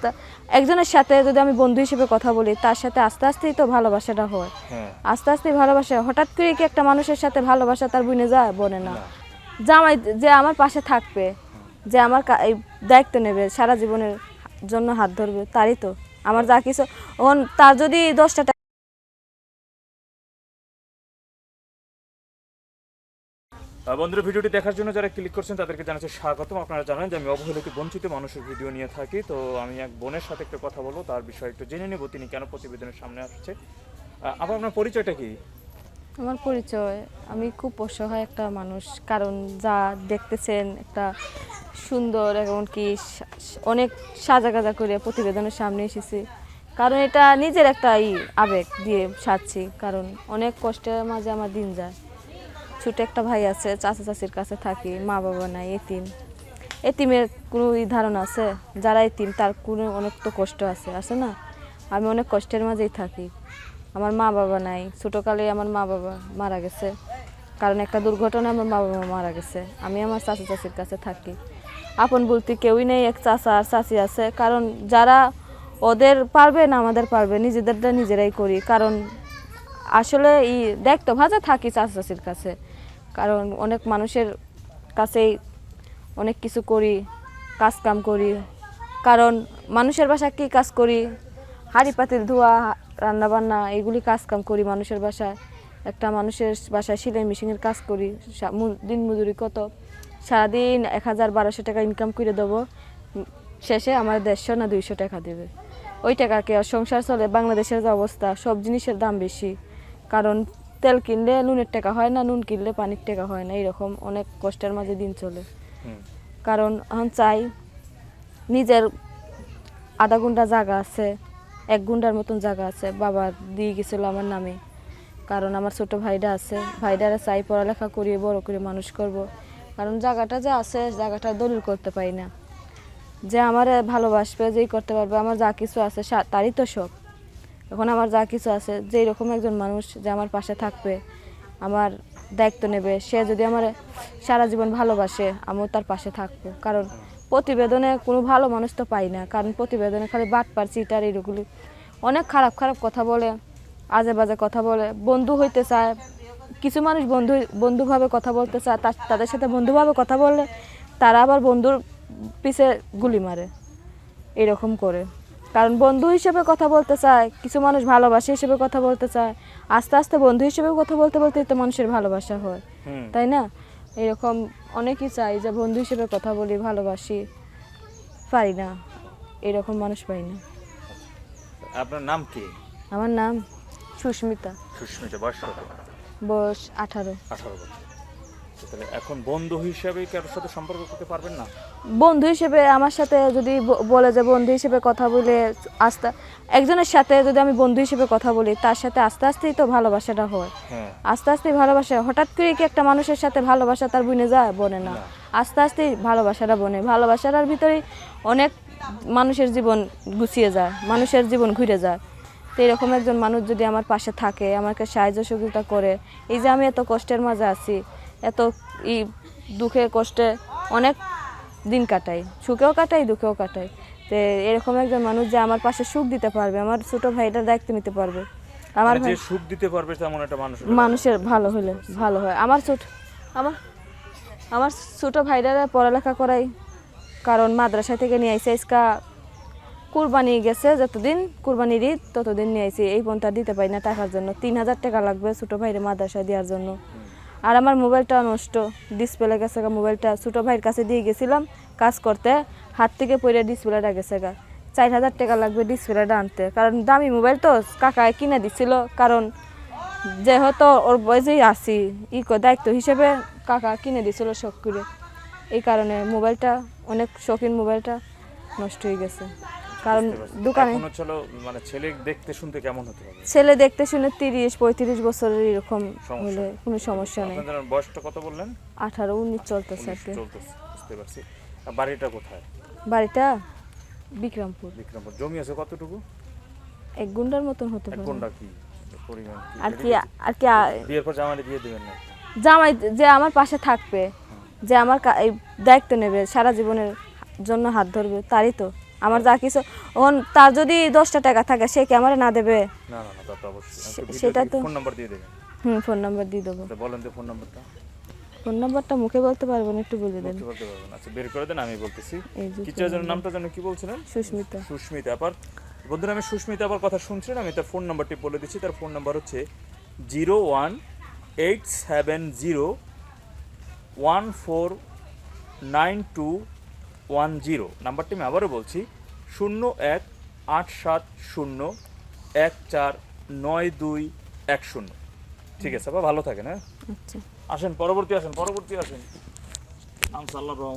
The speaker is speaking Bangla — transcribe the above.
আস্তে একজনের সাথে যদি আমি বন্ধু হিসেবে কথা বলি তার সাথে আস্তে আস্তেই তো ভালোবাসাটা হয়। হ্যাঁ। আস্তে আস্তে ভালোবাসা হঠাৎ করে কি একটা মানুষের সাথে ভালোবাসা তার বুনে যায়? বনে না। জামাই যে আমার পাশে থাকবে যে আমার দায়িত্ব নেবে সারা জীবনের জন্য হাত ধরবে তারই তো। আমার যা কিছু ওন তার যদি দশটা বন্ধুরা, ভিডিওটি দেখার জন্য যারা ক্লিক করছেন, তাদেরকে জানাচ্ছি স্বাগতম। আপনারা জানেন যে আমি অবহেলিত, বঞ্চিত মানুষের ভিডিও নিয়ে থাকি। তো আমি এক বোনের সাথে একটু কথা বলব, তার বিষয়ে একটু জেনে নেব, তিনি কেন প্রতিবেদনের সামনে আসছে। আবার আপনার পরিচয়টা কি? আমার পরিচয়, আমি খুব অসহায় একটা মানুষ, কারণ যা দেখতেছেন একটা সুন্দর এমনকি অনেক সাজা গাজা করে প্রতিবেদনের সামনে এসেছি। কারণ এটা নিজের একটা আবেগ দিয়ে সাজছি, কারণ অনেক কষ্টের মাঝে আমার দিন যায়। ছোট একটা ভাই আছে, চাচা চাচির কাছে থাকি, মা বাবা নাই, এতিম। এতিমের কোনো ধারণা আছে? যারা এতিম, তার কোনো অনেক তো কষ্ট আছে আছে না? আমি অনেক কষ্টের মাঝেই থাকি। আমার মা বাবা নাই ছোটোকালে আমার মা বাবা মারা গেছে। কারণ একটা দুর্ঘটনায় আমার মা বাবা মারা গেছে। আমি আমার চাচা চাচির কাছে থাকি। আপন বলতে কেউই নেই, এক চাচা আর চাচি আছে। কারণ যারা ওদের পারবে না, আমাদের পারবে। নিজেদেরটা নিজেরাই করি। কারণ আসলে ই দেখতো ভাজা থাকি চাচা চাচির কাছে। কারণ অনেক মানুষের কাছেই অনেক কিছু করি, কাজ কাম করি। কারণ মানুষের বাসায় কী কাজ করি? হাঁড়ি, পাতিল, ধোয়া রান্না বান্না এগুলি কাজ কাম করি মানুষের বাসায়। একটা মানুষের বাসায় সেলাই মেশিনের কাজ করি দিন মজুরি কত? সারাদিন এক হাজার বারোশো টাকা ইনকাম করে দেবো। শেষে আমার দেড়শো না দুইশো টাকা দেবে। ওই টাকাকে সংসার চলে, বাংলাদেশের যে অবস্থা, সব জিনিসের দাম বেশি। কারণ তেল কিনলে নুনের টাকা হয় না নুন কিনলে পানির টাকা হয় না এরকম অনেক কষ্টের মাঝে দিন চলে। কারণ এখন চাই নিজের আধা ঘণ্টা জায়গা আছে এক ঘণ্টার মতন জায়গা আছে বাবা দিয়ে গেছিল আমার নামে। কারণ আমার ছোট ভাইটা আছে ভাইটারে চাই পড়ালেখা করিয়ে বড় করে মানুষ করব। কারণ জায়গাটা যে আছে জায়গাটা দলিল করতে পারি না। যে আমার ভালোবাসবে যেই করতে পারবে আমার যা কিছু আছে তারই তো সব এখন আমার যা কিছু আছে, যেই রকম একজন মানুষ যে আমার পাশে থাকবে, আমার দায়িত্ব নেবে, সে যদি আমার সারা জীবন ভালোবাসে, আমিও তার পাশে থাকব। কারণ প্রতিবেদনে কোনো ভালো মানুষ তো পাই না। কারণ প্রতিবেদনে খালি বাটপার, চিটার এইগুলি অনেক খারাপ খারাপ কথা বলে, আজে বাজে কথা বলে, বন্ধু হইতে চায়, কিছু মানুষ বন্ধু, বন্ধুভাবে কথা বলতে চায় তাদের সাথে বন্ধুভাবে কথা বললে তারা আবার বন্ধুর পিছে গুলি মারে এরকম করে। কারণ বন্ধু হিসেবে কথা বলতে চায় কিছু মানুষ ভালোবাসা হিসেবে কথা বলতে চায় আস্তে আস্তে বন্ধু হিসেবে কথা বলতে বলতেই তো মানুষের ভালোবাসা হয় তাই না? এরকম অনেকেই চাই যে বন্ধু হিসেবে কথা বলি ভালোবাসি পারি না এরকম মানুষ পাই না। আপনার নাম কি? আমার নাম সুস্মিতা। সুস্মিতা বয়স বয়স আঠারো। আঠারো বছর। তাহলে এখন বন্ধু হিসাবে কারোর সাথে সম্পর্ক করতে পারবেন না? বন্ধু হিসেবে আমার সাথে যদি বলে যে বন্ধু হিসেবে কথা বলে আস্তে একজনের সাথে যদি আমি বন্ধু হিসেবে কথা বলি তার সাথে আস্তে আস্তেই তো ভালোবাসাটা হয়। হ্যাঁ। আস্তে আস্তে ভালোবাসা হঠাৎ করে কি একটা মানুষের সাথে ভালোবাসা তার বুনে যায়? বনে না। আস্তে আস্তে ভালোবাসাটা বনে। ভালোবাসাটার ভিতরে অনেক মানুষের জীবন গুছিয়ে যায় মানুষের জীবন ঘুরে যায়। তো এরকম একজন মানুষ যদি আমার পাশে থাকে আমাকে সাহায্য সহযোগিতা করে এই যে আমি এত কষ্টের মাঝে আছি এত ই দুঃখে কষ্টে অনেক দিন কাটাই। সুখেও কাটাই দুঃখেও কাটাই। তো এরকম একজন মানুষ যে আমার পাশে সুখ দিতে পারবে আমার ছোট ভাইটার দায়িত্ব নিতে পারবে। আমার মানে যে সুখ দিতে পারবে তেমন একটা মানুষ মানুষের ভালো হলে ভালো হয়। আমার ছোট আমার আমার ছোট ভাইরা পড়ালেখা করাই। কারণ মাদ্রাসা থেকে নিয়ে আইসে ইসকা কুরবানি গেছে যতদিন কুরবানির ঈদ ততদিন নিয়ে আইসি। এই আর দিতে পারি না টাকার জন্য। তিন হাজার টাকা লাগবে ছোটো ভাইরে মাদ্রাসা দেওয়ার জন্য। আর আমার মোবাইলটা নষ্ট ডিসপ্লে গেছে গা মোবাইলটা। ছোটো ভাইয়ের কাছে দিয়ে গেছিলাম কাজ করতে, হাত থেকে পড়ে ডিসপ্লেটা গেছে গা। চার হাজার টাকা লাগবে ডিসপ্লেটা আনতে। কারণ দামি মোবাইল তো কাকায় কিনে দিছিল, কারণ যেহেতু ওর বয়সেই আসি ই দায়িত্ব হিসেবে কাকা কিনে দিছিল শখ করে। এই কারণে মোবাইলটা, অনেক শৌখিন মোবাইলটা নষ্ট হয়ে গেছে। কারণ দোকানে হচ্ছে মানে ছেলে দেখতে শুনতে কেমন হতে হবে ছেলে দেখতে শুনে তিরিশ পঁয়ত্রিশ বছরের এরকম হলে কোনো সমস্যা নেই। আপনাদের বয়সটা কত বললেন? আঠারো উনিশ চলতেছে আর কি। চলতেছে বুঝতে পারছি। বাড়িটা কোথায়? বাড়িটা বিক্রমপুর। বিক্রমপুর। জমি আছে কতটুকু? এক গুন্ডার মতন হতে এক পারে। কোনটা কি? পরিমাণ কি? আর কি আর কি বিয়ের পর জামাই দিয়ে দেবেন না জামাই যে আমার পাশে থাকবে যে আমার দায়িত্ব নেবে সারা জীবনের জন্য হাত ধরবে তারই তো। আমার যা কিছু ওন তার যদি দশটা টাকা থাকে সে কি আমার না দেবে? না না না তা তো অবশ্যই। সেটা তো- ফোন নাম্বার দিয়ে দেবেন হুম ফোন নাম্বার দিয়ে দেবো। তা বলেন তো ফোন নাম্বারটা ফোন নাম্বারটা মুখে বলতে পারব না একটু বলে দেন। বলতে পারবেন আচ্ছা বের করে দেন আমি বলতেছি। টিচার যেন নামটা যেন কি বলছিলেন? সুস্মিতা। সুস্মিতা আবার বন্ধুরা আমি সুস্মিতা আবার কথা শুনছিলেন আমি তার ফোন নাম্বারটি বলে দিচ্ছি। তার ফোন নাম্বার হচ্ছে zero one eight seven zero one four nine two one zero নাম্বারটি আমি আবারও বলছি শূন্য এক আট সাত শূন্য এক চার নয় দুই এক শূন্য। ঠিক আছে বা ভালো থাকেন হ্যাঁ? আচ্ছা। আসেন পরবর্তী আসেন পরবর্তী আসেন। আনসাল্লাহ